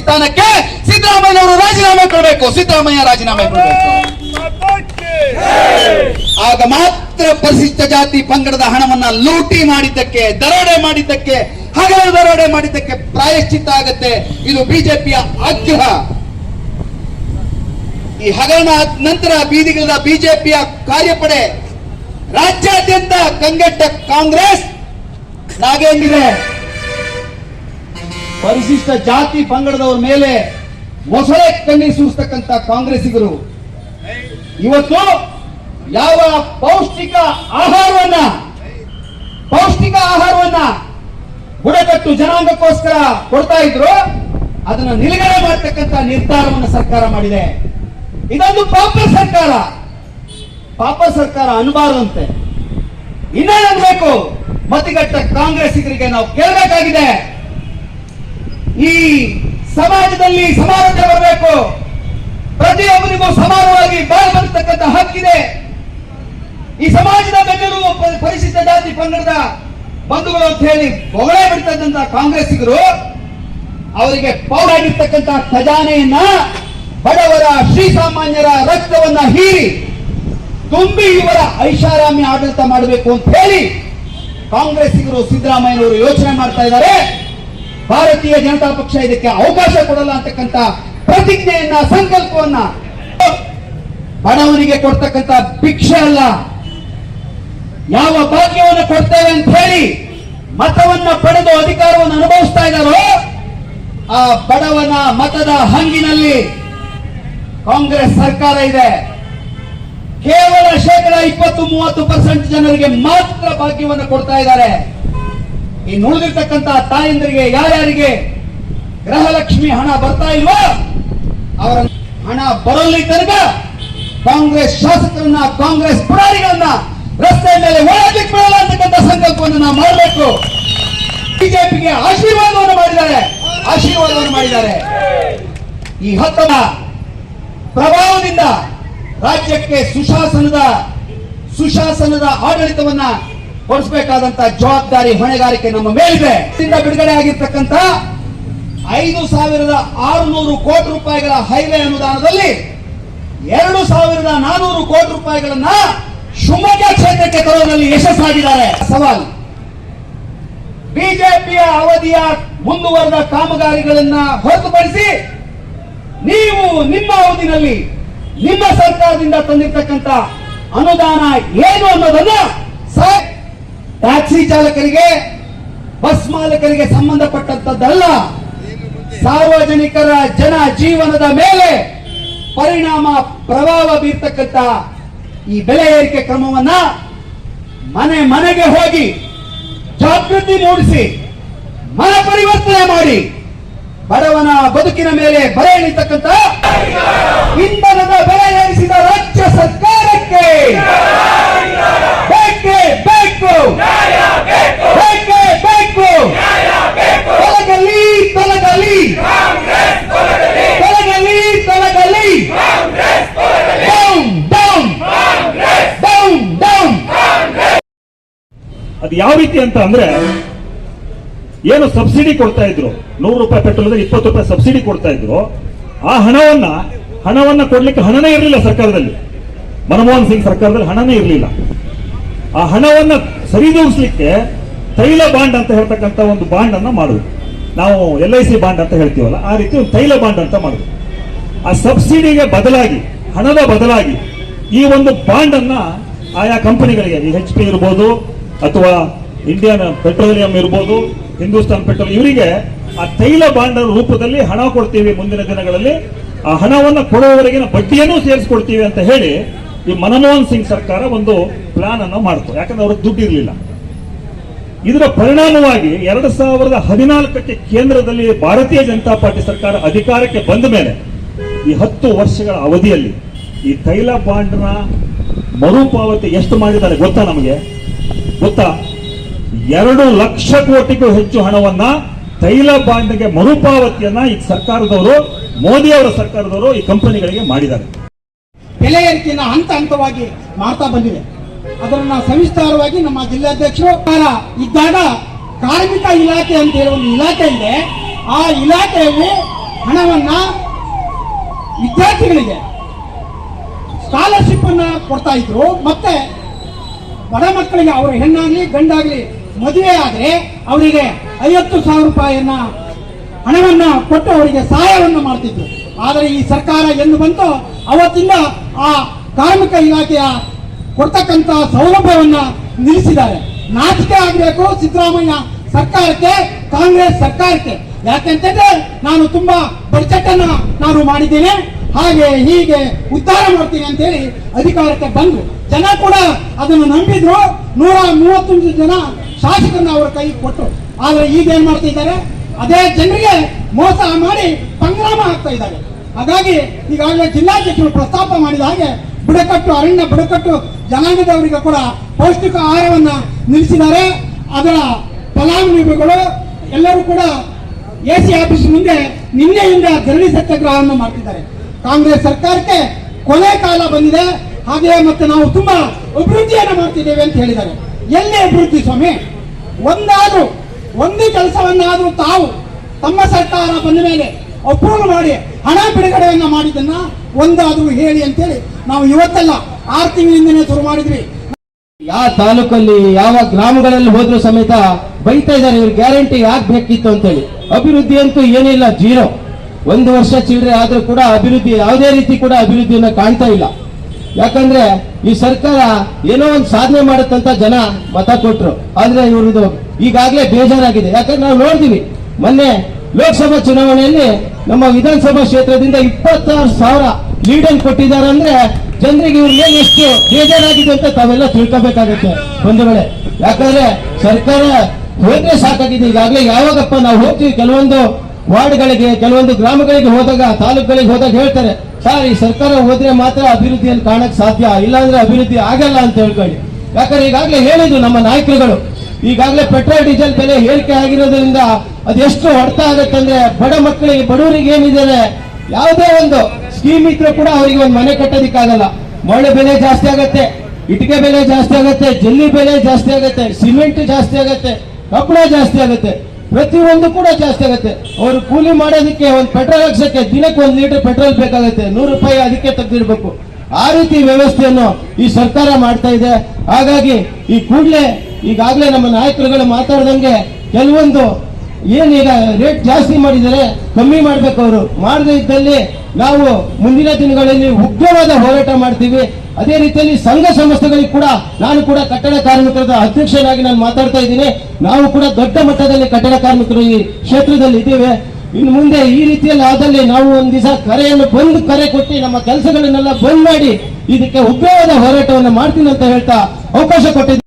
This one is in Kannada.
ಸ್ಥಾನಕ್ಕೆ ಸಿದ್ದರಾಮಯ್ಯ ಅವರು ರಾಜೀನಾಮೆ ಕೊಡಬೇಕು. ಸಿದ್ದರಾಮಯ್ಯ ರಾಜೀನಾಮೆ ಕೊಡಬೇಕು. ಆಗ ಮಾತ್ರ ಪರಿಶಿಷ್ಟ ಜಾತಿ ಪಂಗಡದ ಹಣವನ್ನ ಲೂಟಿ ಮಾಡಿದ್ದಕ್ಕೆ, ದರೋಡೆ ಮಾಡಿದ್ದಕ್ಕೆ, ಹಗಲು ದರೋಡೆ ಮಾಡಿದ್ದಕ್ಕೆ ಪ್ರಾಯಶ್ಚಿತ್ತ ಆಗತ್ತೆ. ಇದು ಬಿಜೆಪಿಯ ಆಗ್ರಹ. ಈ ಹಗರಣ ನಂತರ ಬೀದಿಗಳ ಬಿಜೆಪಿಯ ಕಾರ್ಯಪಡೆ, ರಾಜ್ಯಾದ್ಯಂತ ಕಂಗೆಟ್ಟ ಕಾಂಗ್ರೆಸ್. ನಾಗೇಂದ್ರ, ಪರಿಶಿಷ್ಟ ಜಾತಿ ಪಂಗಡದವರ ಮೇಲೆ ಮೊಸಳೆ ಕಣ್ಣಿ ಸೂಸತಕ್ಕಂತ ಕಾಂಗ್ರೆಸ್ಸಿಗರು. ಇವತ್ತು ಯಾವ ಪೌಷ್ಟಿಕ ಆಹಾರವನ್ನ ಪೌಷ್ಟಿಕ ಆಹಾರವನ್ನ ಬುಡಕಟ್ಟು ಜನಾಂಗಕ್ಕೋಸ್ಕರ ಕೊಡ್ತಾ ಇದ್ರು, ಅದನ್ನ ನಿಲುಗಡೆ ಮಾಡತಕ್ಕಂತ ನಿರ್ಧಾರವನ್ನು ಸರ್ಕಾರ ಮಾಡಿದೆ. ಇದೊಂದು ಪಾಪ ಸರ್ಕಾರ. ಪಾಪ ಸರ್ಕಾರ ಅನ್ಬಾರದಂತೆ. ಇನ್ನೇನು ಅನ್ಬೇಕು ಮತಿಗಟ್ಟ ಕಾಂಗ್ರೆಸ್ಸಿಗರಿಗೆ ನಾವು ಕೇಳಬೇಕಾಗಿದೆ. ಈ ಸಮಾಜದಲ್ಲಿ ಸಮಾನತೆ ಬರಬೇಕು. ಪ್ರತಿಯೊಬ್ಬರಿಗೂ ಸಮಾನವಾಗಿ ಬಾಳ್ ಬರ್ತಕ್ಕಂಥ ಹಕ್ಕಿದೆ. ಈ ಸಮಾಜದ ಬೆನ್ನೆಲುಬು ಪರಿಶಿಷ್ಟ ಜಾತಿ ಪಂಗಡದ ಬಂಧುಗಳು ಅಂತ ಹೇಳಿ ಹೊಗಳೇ ಬಿಡ್ತಕ್ಕಂತ ಕಾಂಗ್ರೆಸ್ಸಿಗರು, ಅವರಿಗೆ ಪೌರಾಗಿರ್ತಕ್ಕಂತ ಖಜಾನೆಯನ್ನ ಬಡವರ ಶ್ರೀಸಾಮಾನ್ಯರ ರಕ್ತವನ್ನ ಹೀರಿ ತುಂಬಿ ಇವರ ಐಷಾರಾಮಿ ಆಡಳಿತ ಮಾಡಬೇಕು ಅಂತ ಹೇಳಿ ಕಾಂಗ್ರೆಸ್ಸಿಗರು ಸಿದ್ದರಾಮಯ್ಯನವರು ಯೋಚನೆ ಮಾಡ್ತಾ ಇದ್ದಾರೆ. ಭಾರತೀಯ ಜನತಾ ಪಕ್ಷ ಇದಕ್ಕೆ ಅವಕಾಶ ಕೊಡಲ್ಲ ಅಂತಕ್ಕಂಥ ಪ್ರತಿಜ್ಞೆಯನ್ನ, ಸಂಕಲ್ಪವನ್ನ ಬಡವನಿಗೆ ಕೊಡ್ತಕ್ಕಂಥ ಭಿಕ್ಷೆ ಅಲ್ಲ. ಯಾವ ಭಾಗ್ಯವನ್ನು ಕೊಡ್ತೇವೆ ಅಂತ ಹೇಳಿ ಮತವನ್ನ ಪಡೆದು ಅಧಿಕಾರವನ್ನು ಅನುಭವಿಸ್ತಾ ಇದ್ದಾರೋ, ಆ ಬಡವನ ಮತದ ಹಂಗಿನಲ್ಲಿ ಕಾಂಗ್ರೆಸ್ ಸರ್ಕಾರ ಇದೆ. ಕೇವಲ ಶೇಕಡ ಇಪ್ಪತ್ತು ಮೂವತ್ತು ಪರ್ಸೆಂಟ್ ಜನರಿಗೆ ಮಾತ್ರ ಭಾಗ್ಯವನ್ನು ಕೊಡ್ತಾ ಇದ್ದಾರೆ. ಇನ್ನು ಉಳಿದಿರ್ತಕ್ಕಂಥ ತಾಯಂದರಿಗೆ, ಯಾರ್ಯಾರಿಗೆ ಗೃಹಲಕ್ಷ್ಮಿ ಹಣ ಬರ್ತಾ ಇಲ್ವೋ, ಅವರ ಹಣ ಬರಲಿ ತನಕ ಕಾಂಗ್ರೆಸ್ ಶಾಸಕರನ್ನ, ಕಾಂಗ್ರೆಸ್ ಪುರಾರಿಗಳನ್ನ ರಸ್ತೆ ಮೇಲೆ ಓಡಾಡ್ಲಿಕ್ಕೆ ಬಿಡಲ್ಲ ಅಂತಕ್ಕಂಥ ಸಂಕಲ್ಪವನ್ನು ನಾವು ಮಾಡಬೇಕು. ಬಿಜೆಪಿಗೆ ಆಶೀರ್ವಾದವನ್ನು ಮಾಡಿದ್ದಾರೆ. ಆಶೀರ್ವಾದವನ್ನು ಮಾಡಿದ್ದಾರೆ. ಈ ಹತ್ತನ ಪ್ರಭಾವದಿಂದ ರಾಜ್ಯಕ್ಕೆ ಸುಶಾಸನದ ಸುಶಾಸನದ ಆಡಳಿತವನ್ನ ಕೊಡಿಸಬೇಕಾದಂತ ಜವಾಬ್ದಾರಿ ಹೊಣೆಗಾರಿಕೆ ನಮ್ಮ ಮೇಲಿದೆ. ಬಿಡುಗಡೆ ಆಗಿರ್ತಕ್ಕಂಥ ಐದು ಸಾವಿರದ ಆರುನೂರು ಕೋಟಿ ರೂಪಾಯಿಗಳ ಹೈವೇ ಅನುದಾನದಲ್ಲಿ ಎರಡು ಸಾವಿರದ ನಾನೂರು ಕೋಟಿ ರೂಪಾಯಿಗಳನ್ನ ಶಿವಮೊಗ್ಗ ಕ್ಷೇತ್ರಕ್ಕೆ ತರುವುದರಲ್ಲಿ ಯಶಸ್ಸಾಗಿದ್ದಾರೆ. ಸವಾಲು. ಬಿಜೆಪಿಯ ಅವಧಿಯ ಮುಂದುವರೆದ ಕಾಮಗಾರಿಗಳನ್ನ ಹೊರತುಪಡಿಸಿ ನೀವು ನಿಮ್ಮ ಅವಧಿನಲ್ಲಿ ನಿಮ್ಮ ಸರ್ಕಾರದಿಂದ ತಂದಿರ್ತಕ್ಕಂಥ ಅನುದಾನ ಏನು ಅನ್ನೋದನ್ನ ಟ್ಯಾಕ್ಸಿ ಚಾಲಕರಿಗೆ, ಬಸ್ ಮಾಲಕರಿಗೆ ಸಂಬಂಧಪಟ್ಟಂತದ್ದಲ್ಲ ಸಾರ್ವಜನಿಕರ ಜನ ಜೀವನದ ಮೇಲೆ ಪರಿಣಾಮ, ಪ್ರಭಾವ ಬೀರ್ತಕ್ಕಂಥ ಈ ಬೆಲೆ ಏರಿಕೆ ಕ್ರಮವನ್ನ ಮನೆ ಮನೆಗೆ ಹೋಗಿ ಜಾಗೃತಿ ಮೂಡಿಸಿ ಮನ ಪರಿವರ್ತನೆ ಮಾಡಿ ಬಡವನ ಬದುಕಿನ ಮೇಲೆ ಬರೆ ಎಳಿತಕ್ಕಂಥ ಇಂಧನದ ಬೆಲೆ ಏರಿಸಿದ ರಾಜ್ಯ ಸರ್ಕಾರಕ್ಕೆ ಬೇಕು ಬೇಕೇ. ಅದು ಯಾವ ರೀತಿ ಅಂತ ಅಂದ್ರೆ, ಏನು ಸಬ್ಸಿಡಿ ಕೊಡ್ತಾ ಇದ್ರು, ನೂರು ರೂಪಾಯಿ ಪೆಟ್ರೋಲ್ ಇಪ್ಪತ್ತು ರೂಪಾಯಿ ಸಬ್ಸಿಡಿ ಕೊಡ್ತಾ ಇದ್ರು, ಆ ಹಣವನ್ನ ಹಣವನ್ನ ಕೊಡ್ಲಿಕ್ಕೆ ಹಣನೇ ಇರಲಿಲ್ಲ ಸರ್ಕಾರದಲ್ಲಿ. ಮನಮೋಹನ್ ಸಿಂಗ್ ಸರ್ಕಾರದಲ್ಲಿ ಹಣನೇ ಇರಲಿಲ್ಲ. ಆ ಹಣವನ್ನ ಸರಿದೂಗಿಸ್ಲಿಕ್ಕೆ ತೈಲ ಬಾಂಡ್ ಅಂತ ಹೇಳ್ತಕ್ಕಂಥ ಒಂದು ಬಾಂಡ್ ಅನ್ನ ಮಾಡುದು. ನಾವು ಎಲ್ ಐ ಸಿ ಬಾಂಡ್ ಅಂತ ಹೇಳ್ತೀವಲ್ಲ, ಆ ರೀತಿ ಒಂದು ತೈಲ ಬಾಂಡ್ ಅಂತ ಮಾಡುದು. ಆ ಸಬ್ಸಿಡಿಗೆ ಬದಲಾಗಿ, ಹಣದ ಬದಲಾಗಿ ಈ ಒಂದು ಬಾಂಡ್ ಅನ್ನ ಆಯಾ ಕಂಪನಿಗಳಿಗೆ ಎಚ್ ಪಿ ಇರ್ಬೋದು ಅಥವಾ ಇಂಡಿಯನ್ ಪೆಟ್ರೋಲಿಯಂ ಇರ್ಬೋದು ಹಿಂದೂಸ್ತಾನ್ ಪೆಟ್ರೋಲ್ ಇವರಿಗೆ ಆ ತೈಲ ಬಾಂಡ್ ರೂಪದಲ್ಲಿ ಹಣ ಕೊಡ್ತೀವಿ ಮುಂದಿನ ದಿನಗಳಲ್ಲಿ. ಆ ಹಣವನ್ನು ಕೊಡುವವರೆಗಿನ ಬಡ್ಡಿಯನ್ನು ಸೇರಿಸ್ಕೊಡ್ತೀವಿ ಅಂತ ಹೇಳಿ ಈ ಮನಮೋಹನ್ ಸಿಂಗ್ ಸರ್ಕಾರ ಒಂದು ಪ್ಲಾನ್ ಅನ್ನು ಮಾಡ್ತು. ಯಾಕಂದ್ರೆ ಅವ್ರಿಗೆ ದುಡ್ಡು ಇರಲಿಲ್ಲ. ಇದರ ಪರಿಣಾಮವಾಗಿ ಎರಡು ಸಾವಿರದ ಹದಿನಾಲ್ಕಕ್ಕೆ ಕೇಂದ್ರದಲ್ಲಿ ಭಾರತೀಯ ಜನತಾ ಪಾರ್ಟಿ ಸರ್ಕಾರ ಅಧಿಕಾರಕ್ಕೆ ಬಂದ ಮೇಲೆ ಈ ಹತ್ತು ವರ್ಷಗಳ ಅವಧಿಯಲ್ಲಿ ಈ ತೈಲ ಬಾಂಡ್ನ ಮರುಪಾವತಿ ಎಷ್ಟು ಮಾಡಿದ್ದಾರೆ ಗೊತ್ತಾ ನಮಗೆ? ಗೊತ್ತಾ? ಎರಡು ಲಕ್ಷ ಕೋಟಿಗೂ ಹೆಚ್ಚು ಹಣವನ್ನ ತೈಲ ಬಾಂಡ್ಗೆ ಮರುಪಾವತಿಯನ್ನ ಈ ಸರ್ಕಾರದವರು ಮೋದಿ ಅವರ ಸರ್ಕಾರದವರು ಈ ಕಂಪನಿಗಳಿಗೆ ಮಾಡಿದ್ದಾರೆ. ಬೆಲೆ ಏರಿಕೆಯನ್ನು ಹಂತ ಹಂತವಾಗಿ ಮಾಡ್ತಾ ಬಂದಿದೆ. ಅದನ್ನ ಸವಿಸ್ತಾರವಾಗಿ ನಮ್ಮ ಜಿಲ್ಲಾಧ್ಯಕ್ಷರು ಇದ್ದಾಗ ಕಾರ್ಮಿಕ ಇಲಾಖೆ ಅಂತ ಹೇಳಿ ಒಂದು ಇಲಾಖೆ ಇದೆ. ಆ ಇಲಾಖೆಯಲ್ಲಿ ಹಣವನ್ನ ವಿದ್ಯಾರ್ಥಿಗಳಿಗೆ ಸ್ಕಾಲರ್ಶಿಪ್ ಅನ್ನ ಕೊಡ್ತಾ ಇದ್ರು. ಮತ್ತೆ ಬಡ ಮಕ್ಕಳಿಗೆ ಅವರ ಹೆಣ್ಣಾಗ್ಲಿ, ಗಂಡಾಗ್ಲಿ ಮದುವೆ ಆದ್ರೆ ಅವರಿಗೆ ಐವತ್ತು ಸಾವಿರ ರೂಪಾಯಿಯನ್ನ ಹಣವನ್ನ ಕೊಟ್ಟು ಅವರಿಗೆ ಸಹಾಯವನ್ನು ಮಾಡ್ತಿದ್ರು. ಆದರೆ ಈ ಸರ್ಕಾರ ಎಂದು ಬಂತು ಅವತ್ತಿಂದ ಆ ಕಾರ್ಮಿಕ ಇಲಾಖೆಯ ಕೊಡ್ತಕ್ಕಂತ ಸೌಲಭ್ಯವನ್ನ ನಿಲ್ಲಿಸಿದ್ದಾರೆ. ನಾಚಿಕೆ ಆಗಬೇಕು ಸಿದ್ದರಾಮಯ್ಯ ಸರ್ಕಾರಕ್ಕೆ, ಕಾಂಗ್ರೆಸ್ ಸರ್ಕಾರಕ್ಕೆ. ಯಾಕೆಂತಂದ್ರೆ ನಾನು ತುಂಬಾ ಬಡ್ಜೆಟ್ ನಾನು ಮಾಡಿದ್ದೇನೆ. ಹಾಗೆ ಹೀಗೆ ಉದ್ಧಾರ ಮಾಡ್ತೀನಿ ಅಂತೇಳಿ ಅಧಿಕಾರಕ್ಕೆ ಬಂದ್ರು. ಜನ ಕೂಡ ಅದನ್ನು ನಂಬಿದ್ರು. ನೂರ ಮೂವತ್ತೊಂದು ಜನ ಶಾಸಕರನ್ನ ಅವರ ಕೈ ಕೊಟ್ಟು ಆದ್ರೆ ಈಗ ಏನ್ ಮಾಡ್ತಾ ಇದ್ದಾರೆ? ಅದೇ ಜನರಿಗೆ ಮೋಸ ಮಾಡಿ ಸಂಗ್ರಾಮ ಆಗ್ತಾ ಇದ್ದಾರೆ. ಹಾಗಾಗಿ ಈಗಾಗಲೇ ಜಿಲ್ಲಾಧ್ಯಕ್ಷರು ಪ್ರಸ್ತಾಪ ಮಾಡಿದ ಹಾಗೆ ಬುಡಕಟ್ಟು, ಅರಣ್ಯ ಬುಡಕಟ್ಟು ಜನಾಂಗದವರಿಗೆ ಕೂಡ ಪೌಷ್ಟಿಕ ಆಹಾರವನ್ನ ನಿಲ್ಲಿಸಿದ್ದಾರೆ. ಅದರ ಫಲಾನುಭವಿಗಳು ಎಲ್ಲರೂ ಕೂಡ ಎ ಸಿ ಆಫೀಸ್ ಮುಂದೆ ನಿನ್ನೆಯಿಂದ ಧರಣಿ ಸತ್ಯಾಗ್ರಹವನ್ನು ಮಾಡ್ತಿದ್ದಾರೆ. ಕಾಂಗ್ರೆಸ್ ಸರ್ಕಾರಕ್ಕೆ ಕೊನೆ ಕಾಲ ಬಂದಿದೆ. ಹಾಗೆ ಮತ್ತೆ ನಾವು ತುಂಬಾ ಅಭಿವೃದ್ಧಿಯನ್ನು ಮಾಡ್ತಿದ್ದೇವೆ ಅಂತ ಹೇಳಿದ್ದಾರೆ. ಎಲ್ಲಿ ಅಭಿವೃದ್ಧಿ ಸ್ವಾಮಿ? ಒಂದಾದ್ರೂ, ಒಂದು ಕೆಲಸವನ್ನಾದ್ರೂ ತಾವು ತಮ್ಮ ಸರ್ಕಾರ ಬಂದ ಮೇಲೆ ಅಪ್ರೂವ್ ಮಾಡಿ ಹಣ ಬಿಡುಗಡೆಯನ್ನ ಮಾಡಿದ್ದನ್ನ ಒಂದಾದ್ರೂ ಹೇಳಿ ಅಂತೇಳಿ ನಾವು ಇವತ್ತೆಲ್ಲ ಆರು ತಿಂಗಳಿಂದನೇ ಶುರು ಮಾಡಿದ್ವಿ. ಯಾವ ತಾಲೂಕಲ್ಲಿ, ಯಾವ ಗ್ರಾಮಗಳಲ್ಲಿ ಹೋದ್ರು ಸಮೇತ ಬೈತಾ ಇದ್ದಾರೆ, ಇವ್ರು ಗ್ಯಾರಂಟಿ ಯಾಕೆ ಬೇಕಿತ್ತು ಅಂತೇಳಿ. ಅಭಿವೃದ್ಧಿ ಅಂತೂ ಏನಿಲ್ಲ, ಜೀರೋ. ಒಂದು ವರ್ಷ ಚಿಲ್ಲರೆ ಆದ್ರೂ ಕೂಡ ಅಭಿವೃದ್ಧಿ, ಯಾವುದೇ ರೀತಿ ಕೂಡ ಅಭಿವೃದ್ಧಿಯನ್ನ ಕಾಣ್ತಾ ಇಲ್ಲ. ಯಾಕಂದ್ರೆ ಈ ಸರ್ಕಾರ ಏನೋ ಒಂದು ಸಾಧನೆ ಮಾಡುತ್ತಂತ ಜನ ಮತ ಕೊಟ್ರು. ಆದ್ರೆ ಇವ್ರದ್ದು ಈಗಾಗಲೇ ಬೇಜಾರಾಗಿದೆ. ಯಾಕಂದ್ರೆ ನಾವು ನೋಡ್ತೀವಿ, ಮೊನ್ನೆ ಲೋಕಸಭಾ ಚುನಾವಣೆಯಲ್ಲಿ ನಮ್ಮ ವಿಧಾನಸಭಾ ಕ್ಷೇತ್ರದಿಂದ ಇಪ್ಪತ್ತಾರು ಸಾವಿರ ಲೀಡನ್ ಕೊಟ್ಟಿದ್ದಾರೆ ಅಂದ್ರೆ ಜನರಿಗೆ ಇವ್ರಿಗೆ ಎಷ್ಟು ಬೇಜಾರಾಗಿದೆ ಅಂತ ತಾವೆಲ್ಲ ತಿಳ್ಕೋಬೇಕಾಗುತ್ತೆ. ಬಂಧುಗಳೇ ಯಾಕಂದ್ರೆ ಸರ್ಕಾರ ಹೋದ್ರೆ ಸಾಕಾಗಿದೆ. ಈಗಾಗಲೇ ಯಾವಾಗಪ್ಪ ನಾವು ಹೋಗ್ತೀವಿ, ಕೆಲವೊಂದು ವಾರ್ಡ್ಗಳಿಗೆ, ಕೆಲವೊಂದು ಗ್ರಾಮಗಳಿಗೆ ಹೋದಾಗ, ತಾಲೂಕುಗಳಿಗೆ ಹೋದಾಗ ಹೇಳ್ತಾರೆ ಸರ್, ಈ ಸರ್ಕಾರ ಹೋದ್ರೆ ಮಾತ್ರ ಅಭಿವೃದ್ಧಿಯನ್ನು ಕಾಣಕ್ ಸಾಧ್ಯ. ಇಲ್ಲಾಂದ್ರೆ ಅಭಿವೃದ್ಧಿ ಆಗಲ್ಲ ಅಂತ ಹೇಳ್ಕೊಳ್ಳಿ. ಯಾಕಂದ್ರೆ ಈಗಾಗಲೇ ಹೇಳಿದ್ರು ನಮ್ಮ ನಾಯಕರುಗಳು. ಈಗಾಗಲೇ ಪೆಟ್ರೋಲ್, ಡೀಸೆಲ್ ಬೆಲೆ ಏರಿಕೆ ಆಗಿರೋದ್ರಿಂದ ಅದೆಷ್ಟು ಹೊಡೆತ ಆಗುತ್ತೆ ಅಂದ್ರೆ ಬಡ ಮಕ್ಕಳಿಗೆ, ಬಡವರಿಗೆ ಏನಿದ್ದಾರೆ ಯಾವುದೇ ಒಂದು ಸ್ಕೀಮ್ ಇದ್ರೂ ಕೂಡ ಅವರಿಗೆ ಒಂದು ಮನೆ ಕಟ್ಟೋದಿಕ್ಕಾಗಲ್ಲ. ಮಳೆ ಬೆಲೆ ಜಾಸ್ತಿ ಆಗತ್ತೆ, ಇಟ್ಟಿಗೆ ಬೆಲೆ ಜಾಸ್ತಿ ಆಗತ್ತೆ, ಜಲ್ಲಿ ಬೆಲೆ ಜಾಸ್ತಿ ಆಗತ್ತೆ, ಸಿಮೆಂಟ್ ಜಾಸ್ತಿ ಆಗತ್ತೆ ಕಬ್ಬಣ ಜಾಸ್ತಿ ಆಗತ್ತೆ. ಪ್ರತಿಯೊಂದು ಕೂಡ ಜಾಸ್ತಿ ಆಗುತ್ತೆ. ಅವರು ಕೂಲಿ ಮಾಡೋದಕ್ಕೆ ಒಂದು ಪೆಟ್ರೋಲ್ ಹಾಕ್ಸಕ್ಕೆ ದಿನಕ್ಕೆ ಒಂದು ಲೀಟರ್ ಪೆಟ್ರೋಲ್ ಬೇಕಾಗುತ್ತೆ. ನೂರು ರೂಪಾಯಿ ಅದಕ್ಕೆ ತೆಗೆದಿರ್ಬೇಕು ಆ ರೀತಿ ವ್ಯವಸ್ಥೆಯನ್ನು ಈ ಸರ್ಕಾರ ಮಾಡ್ತಾ ಇದೆ. ಹಾಗಾಗಿ ಈ ಕೂಡಲೇ ಈಗಾಗಲೇ ನಮ್ಮ ನಾಯಕರುಗಳು ಮಾತಾಡ್ದಂಗೆ ಕೆಲವೊಂದು ಏನೀಗ ರೇಟ್ ಜಾಸ್ತಿ ಮಾಡಿದರೆ ಕಮ್ಮಿ ಮಾಡ್ಬೇಕು ಅವರು. ಮಾಡದೇ ಇದ್ದಲ್ಲಿ ನಾವು ಮುಂದಿನ ದಿನಗಳಲ್ಲಿ ಉಗ್ರವಾದ ಹೋರಾಟ ಮಾಡ್ತೀವಿ. ಅದೇ ರೀತಿಯಲ್ಲಿ ಸಂಘ ಸಂಸ್ಥೆಗಳಿಗೆ ಕೂಡ ನಾನು ಕೂಡ ಕಟ್ಟಡ ಕಾರ್ಮಿಕರ ಅಧ್ಯಕ್ಷನಾಗಿ ನಾನು ಮಾತಾಡ್ತಾ ಇದ್ದೀನಿ. ನಾವು ಕೂಡ ದೊಡ್ಡ ಮಟ್ಟದಲ್ಲಿ ಕಟ್ಟಡ ಕಾರ್ಮಿಕರು ಈ ಕ್ಷೇತ್ರದಲ್ಲಿ ಇದ್ದೇವೆ. ಇನ್ನು ಮುಂದೆ ಈ ರೀತಿಯಲ್ಲಿ ಆದಲ್ಲಿ ನಾವು ಒಂದ್ ದಿವಸ ಕರೆಯನ್ನು ಬಂದು ಕರೆ ಕೊಟ್ಟು ನಮ್ಮ ಕೆಲಸಗಳನ್ನೆಲ್ಲ ಬಂದ್ ಮಾಡಿ ಇದಕ್ಕೆ ಉಗ್ರವಾದ ಹೋರಾಟವನ್ನು ಮಾಡ್ತೀನಿ ಅಂತ ಹೇಳ್ತಾ ಅವಕಾಶ ಕೊಟ್ಟಿದ್ದೀನಿ